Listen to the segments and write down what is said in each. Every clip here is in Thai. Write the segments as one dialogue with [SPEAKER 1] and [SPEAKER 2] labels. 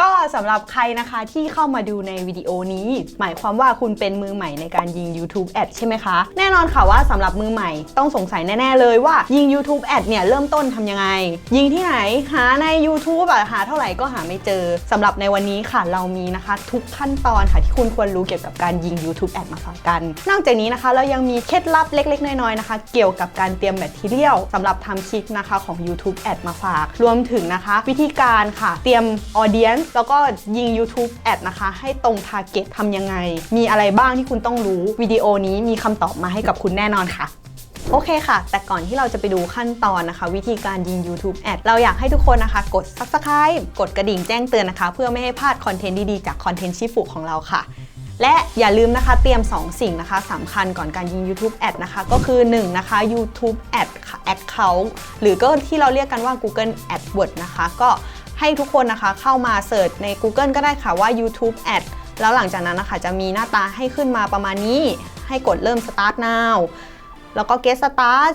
[SPEAKER 1] ก็สำหรับใครนะคะที่เข้ามาดูในวิดีโอนี้ หมายความว่าคุณเป็นมือใหม่ในการยิง YouTube Ad ใช่ไหมคะ แน่นอนค่ะว่าสำหรับมือใหม่ต้องสงสัยแน่ ๆ เลยว่ายิง YouTube Ad เนี่ยเริ่มต้นทำยังไง ยิงที่ไหนหาใน YouTube อะหาเท่าไหร่ก็หาไม่เจอสำหรับในวันนี้ค่ะเรามีนะคะ ทุกขั้นตอนค่ะที่คุณควรรู้เกี่ยวกับการยิง YouTube Ad มาฝากกัน นอกจากนี้นะคะเรายังมีเคล็ดลับเล็ก ๆ น้อยๆนะคะ เกี่ยวกับการเตรียมแบตเทียลสำหรับทำคลิปนะคะของ YouTube Ad มาฝาก รวมถึงนะคะ วิธีการค่ะเตรียมออดิเอ Audience แล้วก็ยิง YouTube Ad นะคะ ให้ตรง Target ทำยังไง มีอะไรบ้างที่คุณต้องรู้วิดีโอนี้มีคำตอบมาให้กับคุณแน่นอนค่ะโอเคค่ะ แต่ก่อนที่เราจะไปดูขั้นตอนนะคะ วิธีการยิง YouTube Ad เราอยากให้ทุกคนนะคะ กด Subscribe กดกระดิ่งแจ้งเตือนนะคะ เพื่อไม่ให้พลาดคอนเทนต์ดี ๆ จากคอนเทนต์ชิฟุของเราค่ะ และอย่าลืมนะคะเตรียม 2 สิ่งนะคะสำคัญก่อนการยิง YouTube Ad นะคะ ก็คือ 1 นะคะ YouTube Ad Account หรือก็ที่เราเรียกกันว่า Google AdWords นะคะ ก็ ให้ทุกคนนะคะเข้ามาเสิร์ชใน Google ก็ได้ค่ะว่า YouTube Ad แล้วหลังจากนั้นนะคะจะมีหน้าตาให้ขึ้นมาประมาณนี้ ให้กดเริ่ม Start now แล้วก็ Get Start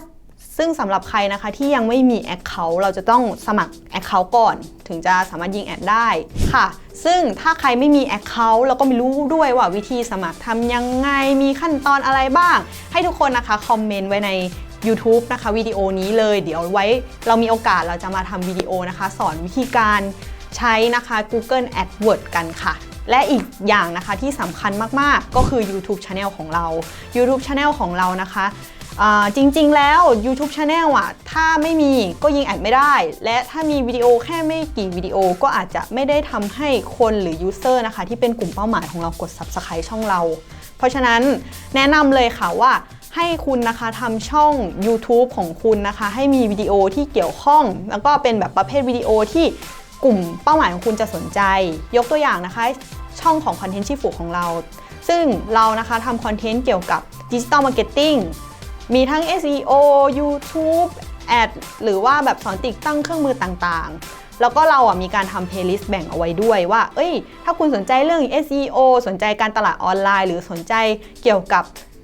[SPEAKER 1] ซึ่งสำหรับใครนะคะที่ยังไม่มี Account เราจะต้องสมัคร Account ก่อน ถึงจะสามารถยิงแอดได้ค่ะ ซึ่งถ้าใครไม่มี Account แล้วก็ไม่รู้ด้วยว่าวิธีสมัครทำยังไงมีขั้นตอนอะไรบ้าง ให้ทุกคนนะคะคอมเมนต์ไว้ใน YouTube นะคะวิดีโอนี้เลย เดี๋ยวไว้เรามีโอกาสเราจะมาทำวิดีโอนะคะ สอนวิธีการใช้นะคะ Google AdWords กันค่ะ และอีกอย่างนะคะที่สำคัญมาก ๆ ก็คือ YouTube Channel ของเรา YouTube Channel ของเรานะคะจริง ๆ แล้ว YouTube Channel อะ ถ้าไม่มีก็ยิงแอดไม่ได้ และถ้ามีวิดีโอแค่ไม่กี่วิดีโอก็อาจจะไม่ได้ทำให้คนหรือ User นะคะ ที่เป็นกลุ่มเป้าหมายของเรากด Subscribe ช่องเรา เพราะฉะนั้นแนะนำเลยค่ะว่า ให้คุณนะคะทำช่อง YouTube ของคุณนะคะ ให้มีวิดีโอที่เกี่ยวข้อง แล้วก็เป็นแบบประเภทวิดีโอที่กลุ่มเป้าหมายของคุณจะสนใจ ยกตัวอย่างนะคะ ช่องของคอนเทนต์ชีฟูของเรา ซึ่งเรานะคะทำคอนเทนต์เกี่ยวกับดิจิตอลมาร์เก็ตติ้งมีทั้ง SEO YouTube Ad หรือว่าแบบสอนติดตั้งเครื่องมือต่างๆ แล้วก็เราอะมีการทำเพลย์ลิสต์แบ่งเอาไว้ด้วยว่า เอ้ย ถ้าคุณสนใจเรื่อง SEO สนใจการตลาดออนไลน์ หรือสนใจเกี่ยวกับ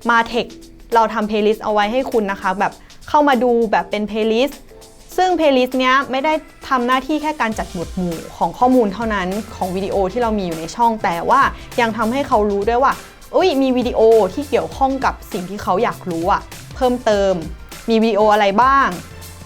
[SPEAKER 1] Martech เเราทำเพลย์ลิสต์เอาไว้ให้คุณนะคะ แบบเข้ามาดูแบบเป็นเพลย์ลิสต์ซึ่งเพลย์ลิสต์เนี้ยไม่ได้ทำหน้าที่แค่การจัดหมวดหมู่ของข้อมูลเท่านั้นของวิดีโอที่เรามีอยู่ในช่อง แต่ว่ายังทำให้เขารู้ด้วยว่าอุ้ยมีวิดีโอที่เกี่ยวข้องกับสิ่งที่เขาอยากรู้อะเพิ่มเติม มีวิดีโออะไรบ้าง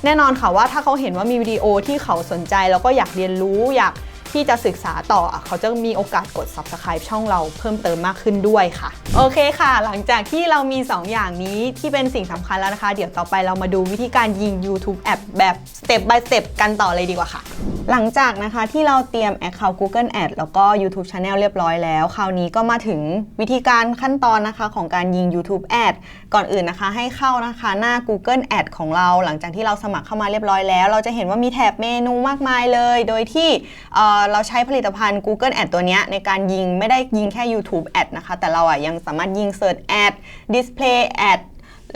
[SPEAKER 1] แน่นอนค่ะว่าถ้าเขาเห็นว่ามีวิดีโอที่เขาสนใจแล้วก็อยากเรียนรู้อยาก ที่จะศึกษาต่ออะเขาจะมีโอกาสกด subscribe ช่องเราเพิ่มเติมมากขึ้นด้วยค่ะ โอเคค่ะ หลังจากที่เรามี 2 อย่างนี้ที่เป็นสิ่งสำคัญแล้วนะคะ เดี๋ยวต่อไปเรามาดูวิธีการยิง YouTube Ad แบบ step by step กันต่อเลยดีกว่าค่ะ หลังจากนะคะที่เราเตรียม Account Google Ad แล้วก็ YouTube Channel เรียบร้อยแล้ว คราวนี้ก็มาถึงวิธีการขั้นตอนนะคะของการยิง YouTube Ad ก่อนอื่นนะคะ ให้เข้านะคะหน้า Google Ad ของเรา หลังจากที่เราสมัครเข้ามาเรียบร้อยแล้ว เราจะเห็นว่ามีแถบเมนูมากมายเลย โดยที่เเราใช้ผลิตภัณฑ์ Google Ad ตัวนี้ในการยิงไม่ได้ยิงแค่ YouTube Ad นะคะ แต่เราอะยังสามารถยิง Search Ad Display Ad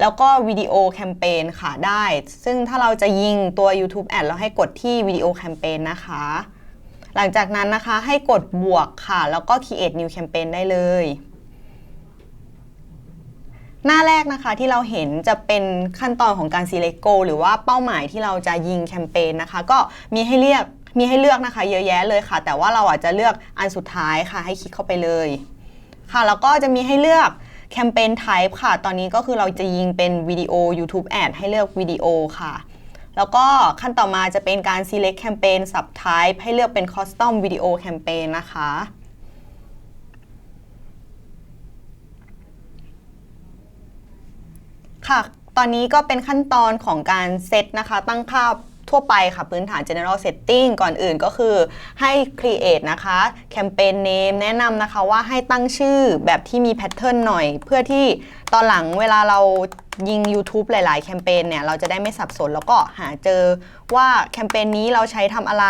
[SPEAKER 1] แล้วก็วิดีโอแคมเปญค่ะได้ ซึ่งถ้าเราจะยิงตัว YouTube Ad เราให้กดที่วิดีโอแคมเปญนะคะ หลังจากนั้นนะคะให้กดบวกค่ะ แล้วก็ create new campaign ได้เลย หน้าแรกนะคะที่เราเห็นจะเป็นขั้นตอนของการ select goal หรือว่าเป้าหมายที่เราจะยิงแคมเปญนะคะ ก็มีให้เลือกมีให้เลือกนะคะ เยอะแยะเลยค่ะ แต่ว่าเราอาจจะเลือกอันสุดท้ายค่ะ ให้คลิกเข้าไปเลย ค่ะ แล้วก็จะมีให้เลือก แคมเปญ type ค่ะ ตอนนี้ก็คือเราจะยิงเป็นวิดีโอ YouTube ad ให้เลือกวิดีโอค่ะ แล้วก็ขั้นต่อมาจะเป็นการ select campaign subtype ให้เลือกเป็น custom video campaign นะคะค่ะ ตอนนี้ก็เป็นขั้นตอนของการเซตนะคะ ตั้งค่า ทั่วไปค่ะพื้นฐาน general setting ก่อนอื่นก็คือให้ create นะคะแคมเปญ name แนะนำนะคะว่าให้ตั้งชื่อแบบที่มี pattern หน่อย เพื่อที่ตอนหลังเวลาเรายิง YouTube หลาย ๆ แคมเปญเนี่ย เราจะได้ไม่สับสนแล้วก็หาเจอว่าแคมเปญนี้เราใช้ทำอะไร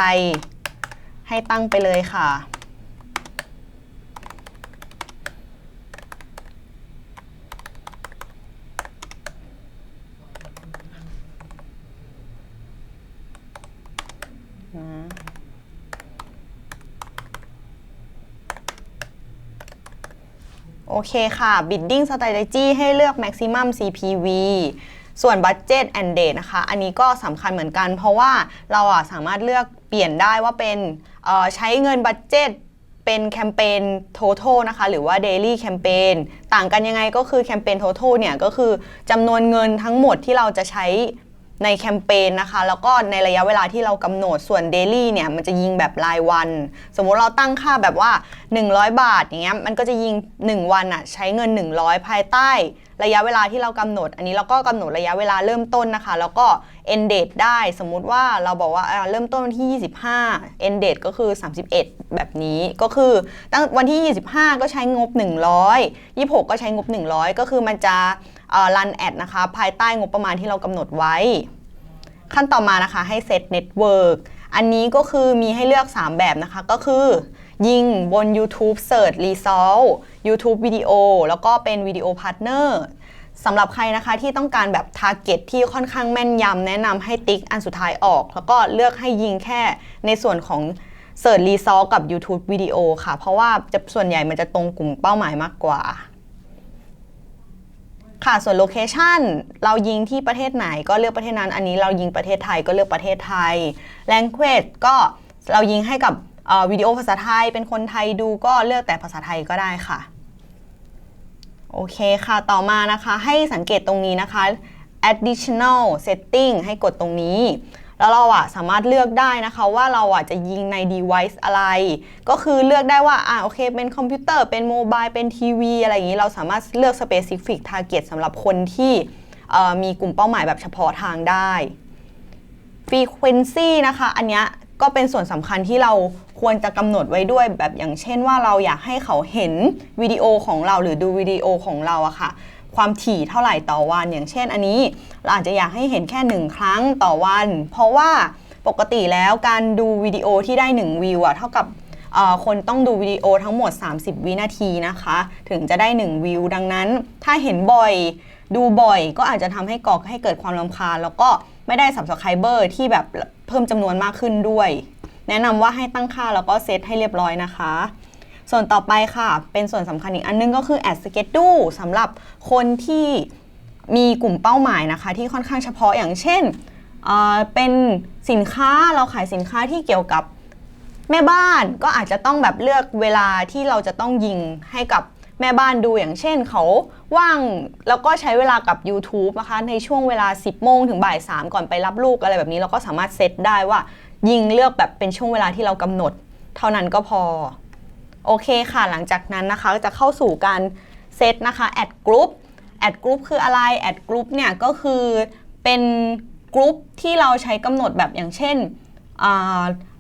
[SPEAKER 1] ให้ตั้งไปเลยค่ะ โอเคค่ะ bidding strategy ให้เลือก maximum CPV ส่วน budget and date นะคะ อันนี้ก็สำคัญเหมือนกัน เพราะว่าเราอะสามารถเลือกเปลี่ยนได้ว่าเป็นใช้เงินบัตเจตเป็นแคมเปญ total นะคะ หรือว่า daily campaign ต่างกันยังไงก็คือแคมเปญ total เนี่ย ก็คือจำนวนเงินทั้งหมดที่เราจะใช้ ในแคมเปญนะคะ แล้วก็ในระยะเวลาที่เรากำหนดส่วน daily เนี่ยมันจะยิงแบบรายวัน สมมุติเราตั้งค่าแบบว่า 100 บาทอย่างเงี้ยมันก็จะยิง 1 วันอะใช้เงิน 100 ภายใต้ ระยะเวลาที่เรากำหนด อันนี้เราก็กำหนดระยะเวลาเริ่มต้นนะคะ แล้วก็ end date ได้สมมุติว่าเราบอกว่าอ่าเริ่มต้นวันที่ 25 end date ก็คือ 31 แบบนี้ก็คือตั้งวันที่ 25 ก็ใช้งบ 100 26 ก็ใช้งบ 100 ก็คือมันจะ เอ่อ run ad นะคะ ภายใต้งบประมาณที่เรากำหนดไว้ ขั้นต่อมานะคะให้เซตเน็ตเวิร์กอันนี้ก็คือมีให้เลือก 3 แบบนะคะ ก็คือ ยิงบน YouTube Search Result YouTube Video แล้วก็เป็นวิดีโอพาร์ทเนอร์สำหรับใครนะคะที่ต้องการแบบ Target ที่ค่อนข้างแม่นยำแนะนำให้ติ๊กอันสุดท้ายออก แล้วก็เลือกให้ยิงแค่ในส่วนของ Search Result กับ YouTube Video ค่ะ เพราะว่าจะส่วนใหญ่มันจะตรงกลุ่มเป้าหมายมากกว่า ค่ะส่วนโลเคชันเรายิงที่ประเทศไหนก็เลือกประเทศนั้น อันนี้เรายิงประเทศไทยก็เลือกประเทศไทย language ก็เรายิงให้กับวิดีโอภาษาไทยเป็นคนไทยดูก็เลือกแต่ภาษาไทยก็ได้ค่ะ โอเคค่ะต่อมานะคะให้สังเกตตรงนี้นะคะ additional setting ให้กดตรงนี้ แล้วเราอะสามารถเลือกได้นะคะว่าเราอะจะยิงใน device อะไร ก็คือเลือกได้ว่าอ่าโอเค เป็นคอมพิวเตอร์เป็นโมบายเป็นทีวีอะไรอย่างนี้เราสามารถเลือก specific target สำหรับคนที่มีกลุ่มเป้าหมายแบบเฉพาะทางได้ frequency นะคะ อันเนี้ยก็เป็นส่วนสำคัญที่เราควรจะกำหนดไว้ด้วยแบบอย่างเช่นว่าเราอยากให้เขาเห็นวิดีโอของเราหรือดูวิดีโอของเราอะค่ะ ความถี่เท่าไหร่ต่อวัน อย่างเช่นอันนี้ เราอาจจะอยากให้เห็นแค่หนึ่งครั้งต่อวัน เพราะว่าปกติแล้วการดูวิดีโอที่ได้ 1 วิวอะเท่ากับคนต้องดูวิดีโอทั้งหมด 30 วินาทีนะคะ ถึงจะได้ 1 วิว ดังนั้น ถ้าเห็นบ่อยดูบ่อยก็อาจจะทำให้ก่อให้เกิดความรำคาญ แล้วก็ไม่ได้ subscriber ที่แบบเพิ่มจำนวนมากขึ้นด้วย แนะนำว่าให้ตั้งค่าแล้วก็เซตให้เรียบร้อยนะคะ ส่วนต่อไปค่ะ เป็นส่วนสำคัญอีกอันนึงก็คือ ad schedule สำหรับคนที่มีกลุ่มเป้าหมายนะคะ ที่ค่อนข้างเฉพาะอย่างเช่นเเป็นสินค้าเราขายสินค้าที่เกี่ยวกับแม่บ้านก็อาจจะต้องแบบเลือกเวลาที่เราจะต้องยิงให้กับแม่บ้านดูอย่างเช่นเขาว่างแล้วก็ใช้เวลากับ YouTube นะคะในช่วงเวลา 10 โมงถึงบ่าย 3 ก่อนไปรับลูกอะไรแบบนี้ เราก็สามารถเซตได้ว่ายิงเลือกแบบเป็นช่วงเวลาที่เรากำหนด เท่านั้นก็พอ โอเคค่ะ หลังจากนั้นนะคะจะเข้าสู่การเซตนะคะแอดกรุ๊ปแอดกรุ๊ปคืออะไรแอดกรุ๊ปเนี่ยก็คือเป็นกรุ๊ปที่เราใช้กำหนดแบบอย่างเช่น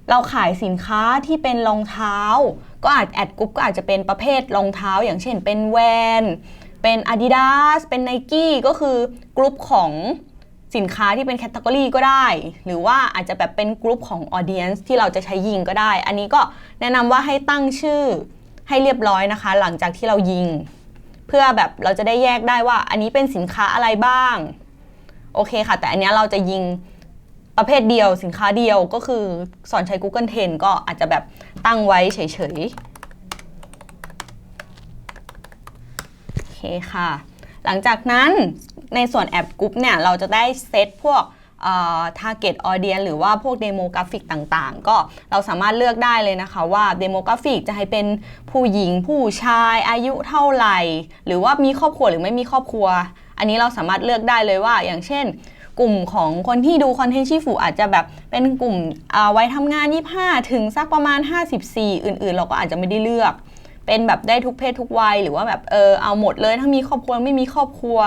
[SPEAKER 1] เราขายสินค้าที่เป็นรองเท้า ก็อาจแอดกรุ๊ปก็อาจจะเป็นประเภทรองเท้า อย่างเช่นเป็นแวนเป็น Adidas เป็น Nike ก็คือกรุ๊ปของ สินค้าที่เป็นแคตตากรีก็ได้ หรือว่าอาจจะแบบเป็นกรุ๊ปของ Audience ที่เราจะใช้ยิงก็ได้ อันนี้ก็แนะนำว่าให้ตั้งชื่อให้เรียบร้อยนะคะ หลังจากที่เรายิง เพื่อแบบเราจะได้แยกได้ว่า อันนี้เป็นสินค้าอะไรบ้าง โอเคค่ะ แต่อันนี้เราจะยิงประเภทเดียวสินค้าเดียวก็คือสอนใช้ Google Trend ก็อาจจะแบบตั้งไว้เฉยๆโอเคค่ะ หลังจากนั้นในส่วนแอปกรุ๊ปเนี่ยเราจะได้เซตพวกเอ่อ target audience หรือว่าพวก demographic ต่างๆ ก็เราสามารถเลือกได้เลยนะคะว่า demographic จะให้เป็นผู้หญิงผู้ชายอายุเท่าไหร่ หรือว่ามีครอบครัวหรือไม่มีครอบครัว อันนี้เราสามารถเลือกได้เลยว่า อย่างเช่น กลุ่มของคนที่ดูคอนเทนต์ชีฟูอาจจะแบบเป็นกลุ่มวัยทำงาน 25 ถึงสักประมาณ 54 อื่นๆ เราก็อาจจะไม่ได้เลือก เป็นแบบได้ทุกเพศทุกวัย หรือว่าแบบเออเอาหมดเลยทั้งมีครอบครัวไม่มีครอบครัว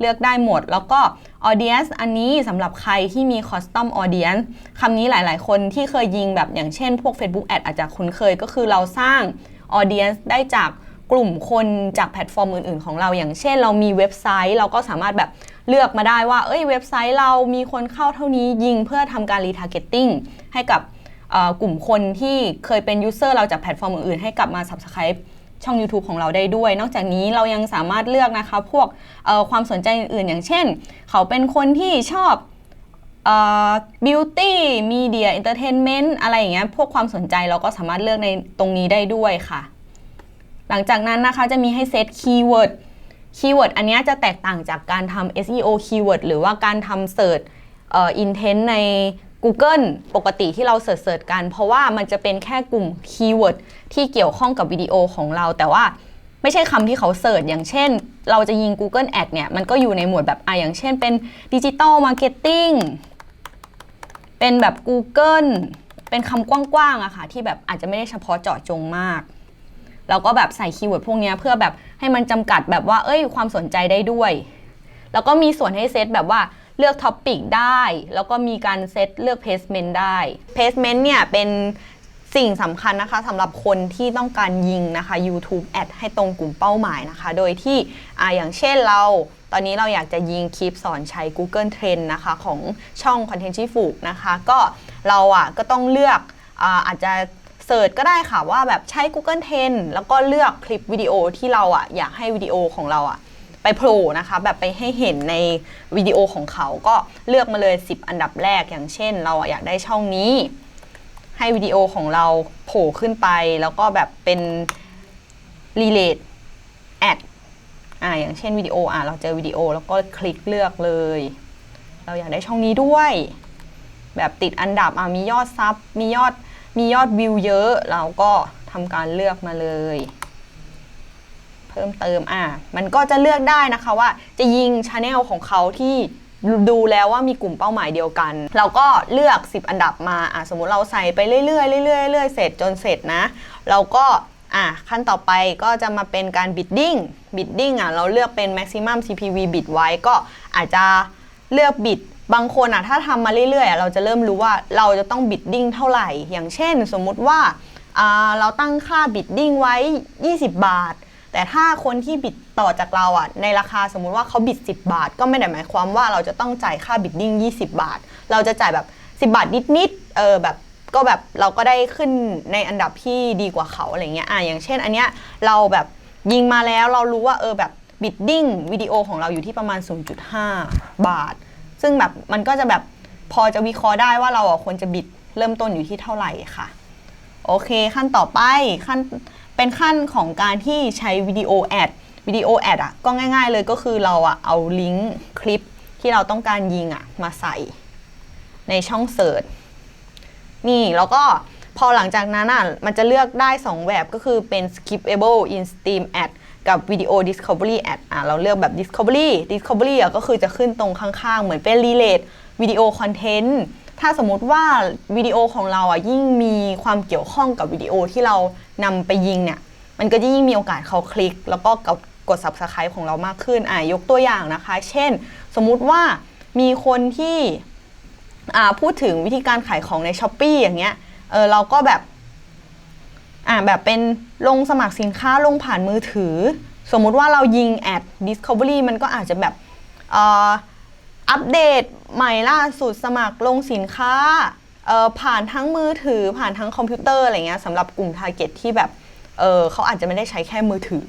[SPEAKER 1] เลือกได้หมด แล้วก็ audience อันนี้สำหรับใครที่มี custom audience คำนี้หลาย ๆ คนที่เคยยิงแบบอย่างเช่นพวก Facebook Ad อาจจะคุ้นเคยก็คือเราสร้าง audience ได้จากกลุ่มคนจากแพลตฟอร์มอื่น ๆ ของเรา อย่างเช่น เรามีเว็บไซต์เราก็สามารถแบบเลือกมาได้ว่า เอ้ยเว็บไซต์เรามีคนเข้าเท่านี้ยิงเพื่อทำการ retargeting ให้กับ กลุ่มคนที่เคยเป็น user เราจากแพลตฟอร์มอื่นๆ ให้กลับมา subscribe ช่อง YouTube ของเราได้ด้วย นอกจากนี้เรายังสามารถเลือกนะคะ พวกความสนใจอื่นๆ อย่างเช่น เขาเป็นคนที่ชอบเอ่อ beauty media entertainment อะไรอย่างเงี้ยพวกความสนใจเราก็สามารถเลือกในตรงนี้ได้ด้วยค่ะ หลังจากนั้นนะคะจะมีให้เซตคีย์เวิร์ดคีย์เวิร์ดอันนี้จะแตกต่างจากการทำ SEO คีย์เวิร์ดหรือว่าการทำ Search เอ่อ intent ใน Google ปกติที่เราเสิร์ชกัน เพราะว่ามันจะเป็นแค่กลุ่มคีย์เวิร์ดที่เกี่ยวข้องกับวิดีโอของเรา แต่ว่าไม่ใช่คำที่เขาเสิร์ชอย่างเช่น เราจะยิง Google Ad เนี่ย มันก็อยู่ในหมวดแบบอะอย่างเช่นเป็นดิจิตอลมาร์เก็ตติ้งเป็นแบบ Google เป็นคำกว้างๆอะค่ะ ที่แบบอาจจะไม่ได้เฉพาะเจาะจงมากเราก็แบบใส่คีย์เวิร์ดพวกนี้เพื่อแบบให้มันจำกัดแบบว่า เอ้ย ความสนใจได้ด้วย แล้วก็มีส่วนให้เซตแบบว่า เลือกท็อปปิกได้ แล้วก็มีการเซตเลือกเพ c เมนต์ได้เพ c เมนต์เนี่ยเป็นสิ่งสำคัญนะคะสำหรับคนที่ต้องการยิงนะคะ YouTube Ad ให้ตรงกลุ่มเป้าหมายนะคะ โดยที่ออย่างเช่นเรา ตอนนี้เราอยากจะยิงคลิปสอนใช้ Google Trend นะคะของช่อง Content ชีฟูกนะคะ ก็เราอะก็ต้องเลือกอาอาจจะเสิร์ชก็ได้ค่ะว่าแบบใช้ Google Trend แล้วก็เลือกคลิปวิดีโอที่เราอะอยากให้วิดีโอของเราอะ ไปโผล่นะคะ แบบไปให้เห็นในวิดีโอของเขาก็เลือกมาเลย 10 อันดับแรกอย่างเช่น เราอยากได้ช่องนี้ ให้วิดีโอของเราโผล่ขึ้นไป แล้วก็แบบเป็น relate ad อ่าอย่างเช่นวิดีโออะเราเจอวิดีโอแล้วก็คลิกเลือกเลย เราอยากได้ช่องนี้ด้วย แบบติดอันดับอะมียอดซับมียอดมียอดวิวเยอะ เราก็ทำการเลือกมาเลย เพิ่มเติมอะมันก็จะเลือกได้นะคะว่าจะยิงชาแนลของเขาที่ดูแล้วว่ามีกลุ่มเป้าหมายเดียวกัน เราก็เลือก 10 อันดับมาอะสมมุติเราใส่ไปเรื่อยๆเรื่อยๆเรื่อยๆเสร็จจนเสร็จนะ เราก็อะขั้นต่อไปก็จะมาเป็นการบิดดิ้งบิดดิ้งอะเราเลือกเป็น maximum CPV bid ไว้ก็อาจจะเลือกบิดบางคนอะถ้าทำมาเรื่อยๆอะเราจะเริ่มรู้ว่าเราจะต้องบิดดิ้งเท่าไหร่ อย่างเช่น สมมุติว่าอ่าเราตั้งค่าบิดดิ้งไว้ 20 บาท แต่ถ้าคนที่บิดต่อจากเราอะในราคาสมมุติว่าเขาบิด 10 บาท ก็ไม่ได้หมายความว่าเราจะต้องจ่ายค่าบิดดิ้ง20 บาท เราจะจ่ายแบบ 10 บาทนิดๆเออแบบก็แบบเราก็ได้ขึ้นในอันดับที่ดีกว่าเขาอะไรเงี้ยอะอย่างเช่น อันเนี้ยเราแบบยิงมาแล้วเรารู้ว่าเออแบบบิดดิ้งวิดีโอของเราอยู่ที่ประมาณ 0.5 บาท ซึ่งแบบมันก็จะแบบพอจะวิเคราะห์ได้ว่าเราควรจะบิดเริ่มต้นอยู่ที่เท่าไหร่ค่ะ โอเคขั้นต่อไปขั้น เป็นขั้นของการที่ใช้วิดีโอแอดวิดีโอแอดอะก็ง่าย ๆ เลยก็คือเราอะเอาลิงก์คลิปที่เราต้องการยิงอะมาใส่ในช่องเสิร์ชนี่แล้วก็พอหลังจากนั้นอะมันจะเลือกได้ 2 แบบก็คือเป็น skippable in stream ad กับ video discovery ad อะเราเลือกแบบ discovery discovery อะก็คือจะขึ้นตรงข้างๆ เหมือนเป็น relate วิดี ถ้าสมมติว่าวิดีโอของเราอะยิ่งมีความเกี่ยวข้องกับวิดีโอที่เรานำไปยิงเนี่ย มันก็จะยิ่งมีโอกาสเขาคลิก แล้วก็กดกด subscribe ของเรามากขึ้นอะยกตัวอย่างนะคะ เช่น สมมุติว่ามีคนที่อ่าพูดถึงวิธีการขายของใน s h อ p e e อย่างเงี้ยเออเราก็แบบอ่าแบบเป็นลงสมัครสินค้าลงผ่านมือถือ สมมุติว่าเรายิงแอด Discovery มันก็อาจจะแบบเอ่อ อัปเดตใหม่ล่าสุดสมัครลงสินค้าผ่านทั้งมือถือผ่านทั้งคอมพิวเตอร์อะไรเงี้ยสำหรับกลุ่มทาร์เก็ตที่แบบเเขาอาจจะไม่ได้ใช้แค่มือถือ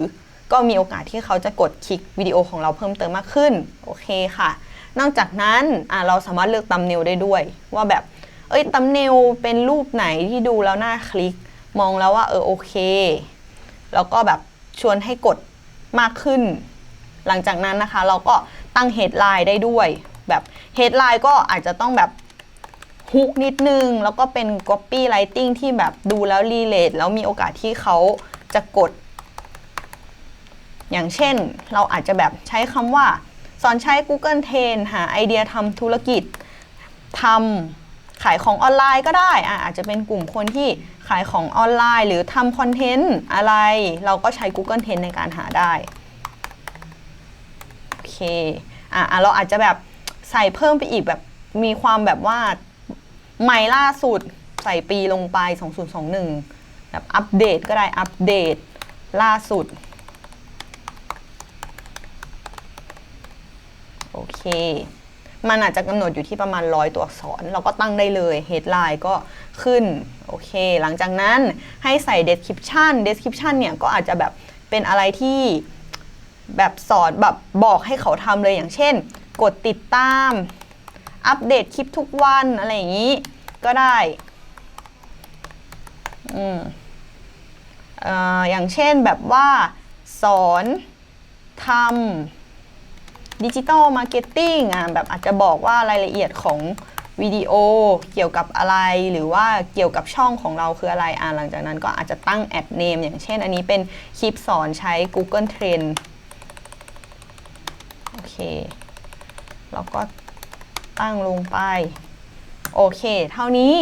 [SPEAKER 1] ก็มีโอกาสที่เขาจะกดคลิกวิดีโอของเราเพิ่มเติมมากขึ้นโอเคค่ะ นอกจากนั้นเราสามารถเลือกตัมเนลได้ด้วย ว่าแบบเอ้ยตัมเนลเป็นรูปไหนที่ดูแล้วน่าคลิก มองแล้วว่าเออโอเค แล้วก็แบบชวนให้กดมากขึ้น หลังจากนั้นนะคะ เราก็ตั้ง headline ได้ด้วย แบบ headline ก็อาจจะต้องแบบฮุกนิดนึง แล้วก็เป็น copy writing ที่แบบดูแล้ว relate แล้วมีโอกาสที่เขาจะกด อย่างเช่น เราอาจจะแบบใช้คำว่า สอนใช้ Google Trend หาไอเดียทำธุรกิจทำขายของออนไลน์ก็ได้อะอาจจะเป็นกลุ่มคนที่ขายของออนไลน์ หรือทำคอนเทนต์อะไร เราก็ใช้ Google Trend ในการหาได้ โอเคอะเราอาจจะแบบ ใส่เพิ่มไปอีกแบบมีความแบบว่าใหม่ล่าสุดใส่ปีลงไป 2021 แบบอัปเดตก็ได้อัปเดตล่าสุด โอเค มันอาจจะกำหนดอยู่ที่ประมาณร้อยตัวอักษร เราก็ตั้งได้เลย headline ก็ขึ้น โอเค หลังจากนั้นให้ใส่ description description เนี่ย ก็อาจจะแบบเป็นอะไรที่แบบสอนแบบบอกให้เขาทำเลยอย่างเช่น กดติดตาม อัปเดตคลิปทุกวันอะไรอย่างนี้ ก็ได้อืมออย่างเช่นแบบว่าสอนทำดิจิตอลมาร์เก็ตติ้งอะแบบอาจจะบอกว่ารายละเอียดของวิดีโอเกี่ยวกับอะไรหรือว่าเกี่ยวกับช่องของเราคืออะไรอ่าหลังจากนั้นก็อาจจะตั้งแอดเนมอย่างเช่นอันนี้เป็นคลิปสอนใช้ Google Trend โอเค แล้วก็ตั้งลงไป โอเค เท่านี้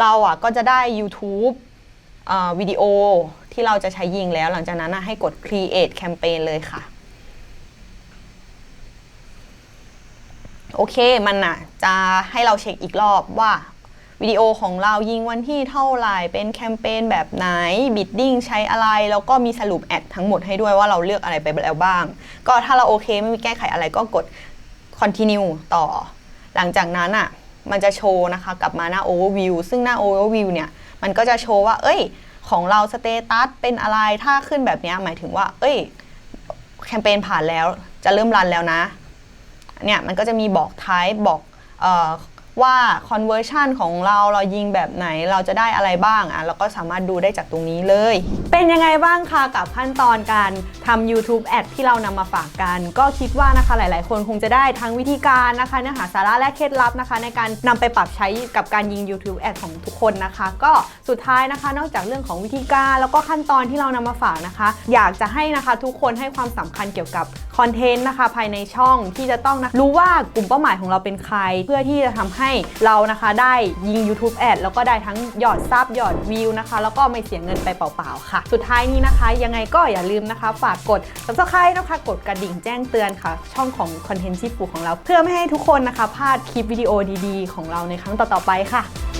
[SPEAKER 1] เราอะก็จะได้ YouTube วิดีโอที่เราจะใช้ยิงแล้วหลังจากนั้นให้กด create campaign เลยค่ะ โอเคมันน่ะ จะให้เราเช็คอีกรอบว่าวิดีโอของเรายิงวันที่เท่าไหร่ เป็นแคมเปญแบบไหนบิดดิ้งใช้อะไร แล้วก็มีสรุปแอดทั้งหมดให้ด้วยว่าเราเลือกอะไรไปแล้วบ้าง ก็ถ้าเราโอเคไม่มีแก้ไขอะไรก็กด คอนติเนียต่อ หลังจากนั้นอะมันจะโชว์นะคะกลับมาหน้าโอเวอร์วิวซึ่งหน้าโอเวอร์วิวเนี่ยมันก็จะโชว์ว่า เอ้ย ของเราสเตตัสเป็นอะไรถ้าขึ้นแบบนี้หมายถึงว่า เอ้ย แคมเปญผ่านแล้วจะเริ่มรันแล้วนะเนี่ยมันก็จะมีบอกท้ายบอกเออ ว่า conversion ของเราเรายิงแบบไหนเราจะได้อะไรบ้างอะเราก็สามารถดูได้จากตรงนี้เลย เป็นยังไงบ้างคะกับขั้นตอนการทำ YouTube Ad ที่เรานำมาฝากกัน ก็คิดว่านะคะหลาย ๆ คนคงจะได้ทั้งวิธีการนะคะเนื้อหาสาระและเคล็ดลับนะคะ ในการนำไปปรับใช้กับการยิง YouTube Ad ของทุกคนนะคะ ก็สุดท้ายนะคะนอกจากเรื่องของวิธีการแล้วก็ขั้นตอนที่เรานำมาฝากนะคะ อยากจะให้นะคะทุกคนให้ความสำคัญเกี่ยวกับคอนเทนต์นะคะภายในช่องที่จะต้องนะรู้ว่ากลุ่มเป้าหมายของเราเป็นใคร เพื่อที่จะทำให้เรานะคะได้ยิง YouTube แอดแล้วก็ได้ทั้งยอดซับยอดวิวนะคะ แล้วก็ไม่เสียเงินไปเปล่าๆค่ะ สุดท้ายนี้นะคะ ยังไงก็อย่าลืมนะคะ ฝากกด subscribe นะคะ กดกระดิ่งแจ้งเตือนค่ะ ช่องของคอนเทนต์ชีฟูของเรา เพื่อไม่ให้ทุกคนนะคะพลาดคลิปวิดีโอดีๆ ของเราในครั้งต่อๆไปค่ะ